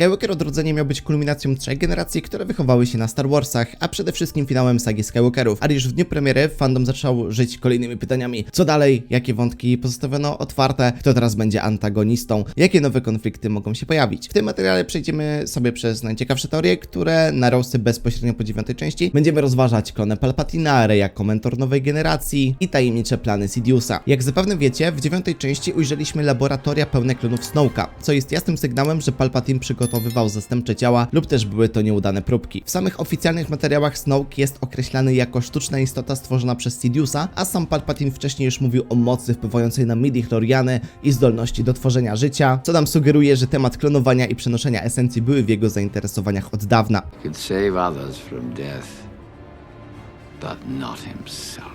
Skywalker Odrodzenie miał być kulminacją trzech generacji, które wychowały się na Star Warsach, a przede wszystkim finałem sagi Skywalkerów. Ale już w dniu premiery fandom zaczął żyć kolejnymi pytaniami. Co dalej? Jakie wątki pozostawiono otwarte? Kto teraz będzie antagonistą? Jakie nowe konflikty mogą się pojawić? W tym materiale przejdziemy sobie przez najciekawsze teorie, które narosły bezpośrednio po dziewiątej części. Będziemy rozważać klonę Palpatina, Rey jako mentor nowej generacji i tajemnicze plany Sidiousa. Jak zapewne wiecie, w dziewiątej części ujrzeliśmy laboratoria pełne klonów Snowka, co jest jasnym sygnałem, że Palpatine przygotowywał zastępcze ciała lub też były to nieudane próbki. W samych oficjalnych materiałach Snoke jest określany jako sztuczna istota stworzona przez Sidiousa, a sam Palpatine wcześniej już mówił o mocy wpływającej na midi-chloriany i zdolności do tworzenia życia, co nam sugeruje, że temat klonowania i przenoszenia esencji były w jego zainteresowaniach od dawna. could save others from death.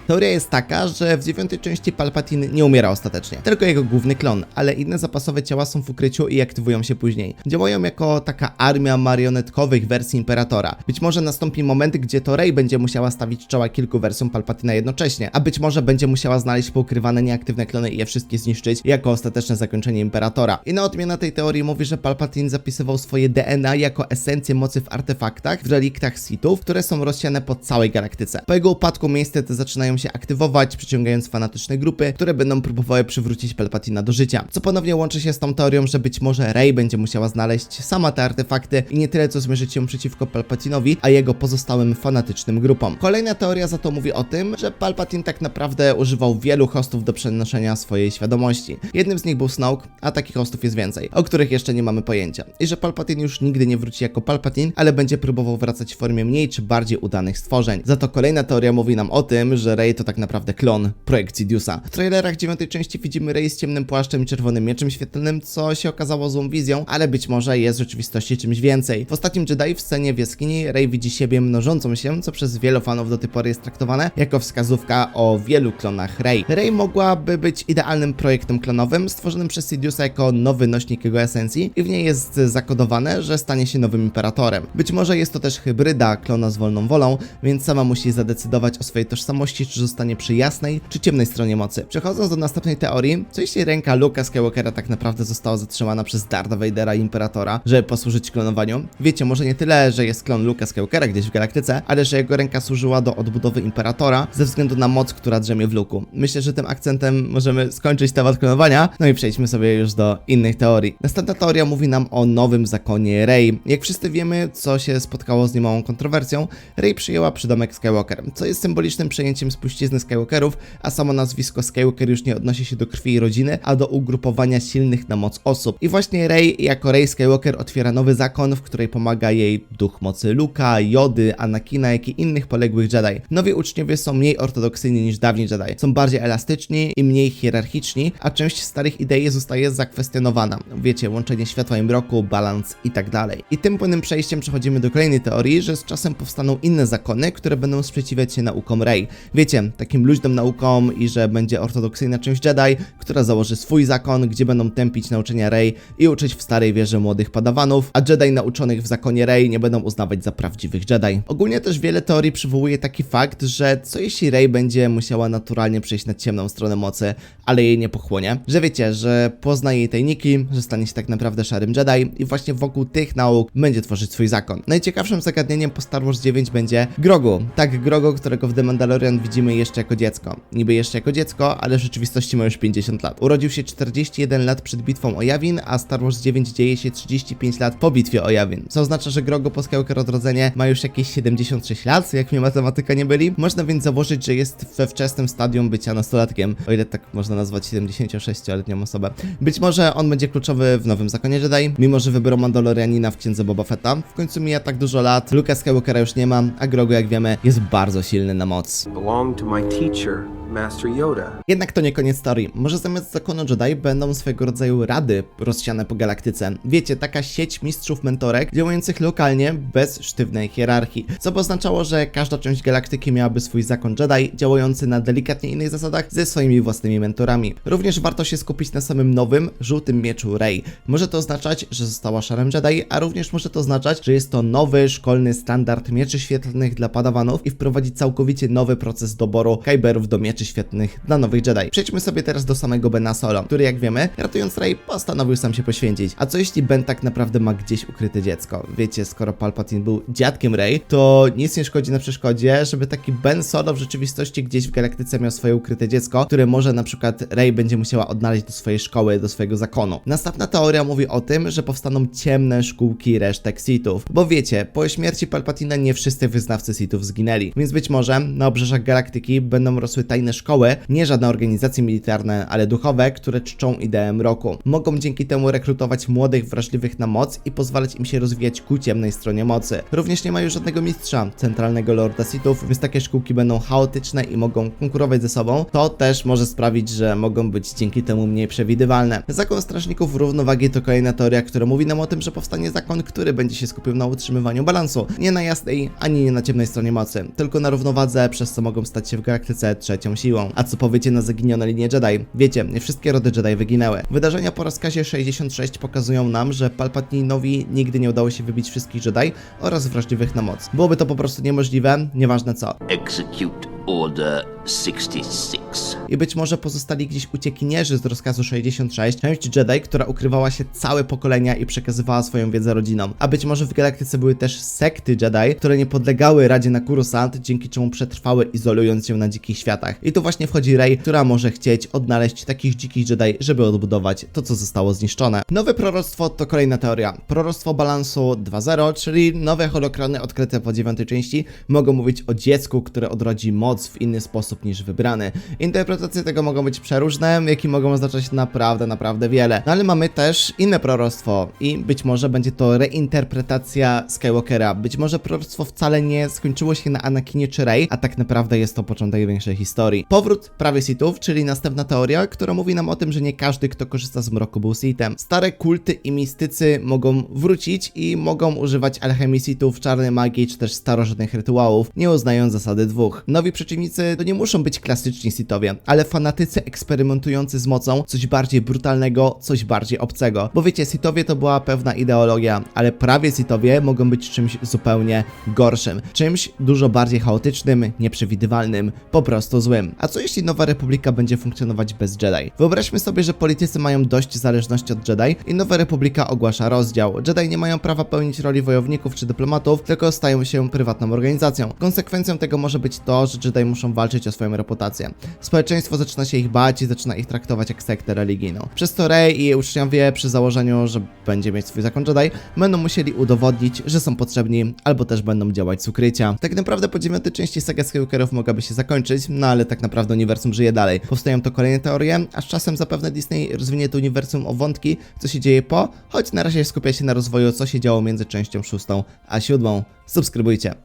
Teoria jest taka, że w dziewiątej części Palpatine nie umiera ostatecznie, tylko jego główny klon, ale inne zapasowe ciała są w ukryciu i aktywują się później. Działają jako taka armia marionetkowych wersji Imperatora. Być może nastąpi moment, gdzie to Rey będzie musiała stawić czoła kilku wersjom Palpatina jednocześnie, a być może będzie musiała znaleźć poukrywane nieaktywne klony i je wszystkie zniszczyć jako ostateczne zakończenie Imperatora. Inna odmiana tej teorii mówi, że Palpatine zapisywał swoje DNA jako esencję mocy w artefaktach, w reliktach Sithów, które są rozsiane po całej galaktyce. Po jego upadku miejsce te zaczynają się aktywować, przyciągając fanatyczne grupy, które będą próbowały przywrócić Palpatina do życia. Co ponownie łączy się z tą teorią, że być może Rey będzie musiała znaleźć sama te artefakty i nie tyle co zmierzyć ją przeciwko Palpatinowi, a jego pozostałym fanatycznym grupom. Kolejna teoria za to mówi o tym, że Palpatine tak naprawdę używał wielu hostów do przenoszenia swojej świadomości. Jednym z nich był Snoke, a takich hostów jest więcej, o których jeszcze nie mamy pojęcia. I że Palpatine już nigdy nie wróci jako Palpatine, ale będzie próbował wracać w formie mniej czy bardziej udanych stworzeń. Za to kolejna teoria mówi nam o tym, że Rey to tak naprawdę klon projekt Sidiousa. W trailerach dziewiątej części widzimy Rey z ciemnym płaszczem i czerwonym mieczem świetlnym, co się okazało złą wizją, ale być może jest w rzeczywistości czymś więcej. W ostatnim Jedi w scenie w jaskini Rey widzi siebie mnożącą się, co przez wielu fanów do tej pory jest traktowane jako wskazówka o wielu klonach Rey. Rey mogłaby być idealnym projektem klonowym, stworzonym przez Sidiousa jako nowy nośnik jego esencji i w niej jest zakodowane, że stanie się nowym imperatorem. Być może jest to też hybryda klona z wolną wolą, więc sama musi zadecydować o swojej tożsamości, czy zostanie przy jasnej, czy ciemnej stronie mocy. Przechodząc do następnej teorii, co jeśli ręka Luka Skywalkera tak naprawdę została zatrzymana przez Dartha Vadera i Imperatora, żeby posłużyć klonowaniu? Wiecie, może nie tyle, że jest klon Luka Skywalkera gdzieś w galaktyce, ale że jego ręka służyła do odbudowy Imperatora ze względu na moc, która drzemie w Luku. Myślę, że tym akcentem możemy skończyć temat klonowania, no i przejdźmy sobie już do innych teorii. Następna teoria mówi nam o nowym zakonie Rey. Jak wszyscy wiemy, co się spotkało z niemałą kontrowersją, Rey przyjęła przydomek Skywalker, co jest symbolicznym przejęciem spuścizny Skywalkerów, a samo nazwisko Skywalker już nie odnosi się do krwi i rodziny, a do ugrupowania silnych na moc osób. I właśnie Rey jako Rey Skywalker otwiera nowy zakon, w której pomaga jej duch mocy Luka, Jody, Anakina, jak i innych poległych Jedi. Nowi uczniowie są mniej ortodoksyjni niż dawni Jedi. Są bardziej elastyczni i mniej hierarchiczni, a część starych idei zostaje zakwestionowana. Wiecie, łączenie światła i mroku, balans i tak dalej. I tym płynnym przejściem przechodzimy do kolejnej teorii, że z czasem powstaną inne zakony, które będą sprzeciwiać się naukom Rey. Wiecie, takim luźnym naukom i że będzie ortodoksyjna część Jedi, która założy swój zakon, gdzie będą tępić nauczenia Rey i uczyć w starej wierze młodych padawanów, a Jedi nauczonych w zakonie Rey nie będą uznawać za prawdziwych Jedi. Ogólnie też wiele teorii przywołuje taki fakt, że co jeśli Rey będzie musiała naturalnie przejść na ciemną stronę mocy, ale jej nie pochłonie? Że wiecie, że pozna jej tajniki, że stanie się tak naprawdę szarym Jedi i właśnie wokół tych nauk będzie tworzyć swój zakon. Najciekawszym zagadnieniem po Star Wars 9 będzie Grogu. Tak, Grogu, którego w The Mandalorian widzimy jeszcze jako dziecko. Niby jeszcze jako dziecko, ale w rzeczywistości ma już 50 lat. Urodził się 41 lat przed bitwą o Yavin, a Star Wars 9 dzieje się 35 lat po bitwie o Yavin. Co oznacza, że Grogu po Skywalker odrodzenie ma już jakieś 76 lat, jak mnie matematyka nie byli. Można więc założyć, że jest we wczesnym stadium bycia nastolatkiem, o ile tak można nazwać 76-letnią osobę. Być może on będzie kluczowy w nowym zakonie Jedi, mimo że wybiorą Mandalorianina w księdze Boba Fetta. W końcu mija tak dużo lat, Luka Skywalkera już nie ma, a Grogu jak wiemy jest bardzo silny na moc. belonged to my teacher, Master Yoda. Jednak to nie koniec story. Może zamiast zakonu Jedi będą swego rodzaju rady rozsiane po galaktyce. Wiecie, taka sieć mistrzów mentorek działających lokalnie bez sztywnej hierarchii. Co by oznaczało, że każda część galaktyki miałaby swój zakon Jedi działający na delikatnie innych zasadach ze swoimi własnymi mentorami. Również warto się skupić na samym nowym, żółtym mieczu Rey. Może to oznaczać, że została szarem Jedi, a również może to oznaczać, że jest to nowy szkolny standard mieczy świetlnych dla padawanów i wprowadzić całkowicie nowy proces doboru kyberów do mieczy mieczy świetnych dla nowych Jedi. Przejdźmy sobie teraz do samego Bena Solo, który jak wiemy, ratując Rey, postanowił sam się poświęcić. A co jeśli Ben tak naprawdę ma gdzieś ukryte dziecko? Wiecie, skoro Palpatine był dziadkiem Rey, to nic nie szkodzi na przeszkodzie, żeby taki Ben Solo w rzeczywistości gdzieś w galaktyce miał swoje ukryte dziecko, które może na przykład Rey będzie musiała odnaleźć do swojej szkoły, do swojego zakonu. Następna teoria mówi o tym, że powstaną ciemne szkółki resztek Sithów. Bo wiecie, po śmierci Palpatina nie wszyscy wyznawcy Sithów zginęli, więc być może na obrzeżach galaktyki będą rosły tajne szkoły, nie żadne organizacje militarne, ale duchowe, które czczą ideę mroku. Mogą dzięki temu rekrutować młodych, wrażliwych na moc i pozwalać im się rozwijać ku ciemnej stronie mocy. Również nie ma już żadnego mistrza, centralnego Lorda Sithów, więc takie szkółki będą chaotyczne i mogą konkurować ze sobą. To też może sprawić, że mogą być dzięki temu mniej przewidywalne. Zakon Strażników Równowagi to kolejna teoria, która mówi nam o tym, że powstanie zakon, który będzie się skupił na utrzymywaniu balansu. Nie na jasnej, ani nie na ciemnej stronie mocy, tylko na równowadze, przez co mogą stać się w galaktyce trzecią siłą. A co powiecie na zaginione linie Jedi? Wiecie, nie wszystkie rody Jedi wyginęły. Wydarzenia po rozkazie 66 pokazują nam, że Palpatinowi nigdy nie udało się wybić wszystkich Jedi oraz wrażliwych na moc. Byłoby to po prostu niemożliwe, nieważne co. Execute Order 66. I być może pozostali gdzieś uciekinierzy z rozkazu 66, część Jedi, która ukrywała się całe pokolenia i przekazywała swoją wiedzę rodzinom. A być może w galaktyce były też sekty Jedi, które nie podlegały Radzie na Coruscant, dzięki czemu przetrwały izolując się na dzikich światach. I tu właśnie wchodzi Rey, która może chcieć odnaleźć takich dzikich Jedi, żeby odbudować to, co zostało zniszczone. Nowe proroctwo to kolejna teoria. Proroctwo balansu 2.0, czyli nowe holokrony odkryte po dziewiątej części, mogą mówić o dziecku, które odrodzi moc w inny sposób niż wybrany. Interpretacje tego mogą być przeróżne, jak i mogą oznaczać naprawdę, naprawdę wiele. No ale mamy też inne proroctwo i być może będzie to reinterpretacja Skywalkera. Być może proroctwo wcale nie skończyło się na Anakinie czy Rey, a tak naprawdę jest to początek większej historii. Powrót prawie Sithów, czyli następna teoria, która mówi nam o tym, że nie każdy, kto korzysta z mroku był Sithem. Stare kulty i mistycy mogą wrócić i mogą używać alchemii Sithów, czarnej magii czy też starożytnych rytuałów, nie uznając zasady dwóch. Nowi przeciwnicy to nie muszą być klasyczni Sithowie, ale fanatycy eksperymentujący z mocą, coś bardziej brutalnego, coś bardziej obcego. Bo wiecie, Sithowie to była pewna ideologia, ale prawie Sithowie mogą być czymś zupełnie gorszym. Czymś dużo bardziej chaotycznym, nieprzewidywalnym, po prostu złym. A co jeśli Nowa Republika będzie funkcjonować bez Jedi? Wyobraźmy sobie, że politycy mają dość zależności od Jedi i Nowa Republika ogłasza rozdział. Jedi nie mają prawa pełnić roli wojowników czy dyplomatów, tylko stają się prywatną organizacją. Konsekwencją tego może być to, że Jedi muszą walczyć o swoją reputację. Społeczeństwo zaczyna się ich bać i zaczyna ich traktować jak sektę religijną. Przez to Rey i jej uczniowie przy założeniu, że będzie mieć swój zakon Jedi, będą musieli udowodnić, że są potrzebni, albo też będą działać z ukrycia. Tak naprawdę po dziewiątej części saga Skywalkerów mogłaby się zakończyć, no ale tak naprawdę uniwersum żyje dalej. Powstają to kolejne teorie, a z czasem zapewne Disney rozwinie to uniwersum o wątki, co się dzieje po, choć na razie skupia się na rozwoju, co się działo między częścią szóstą a siódmą. Subskrybujcie.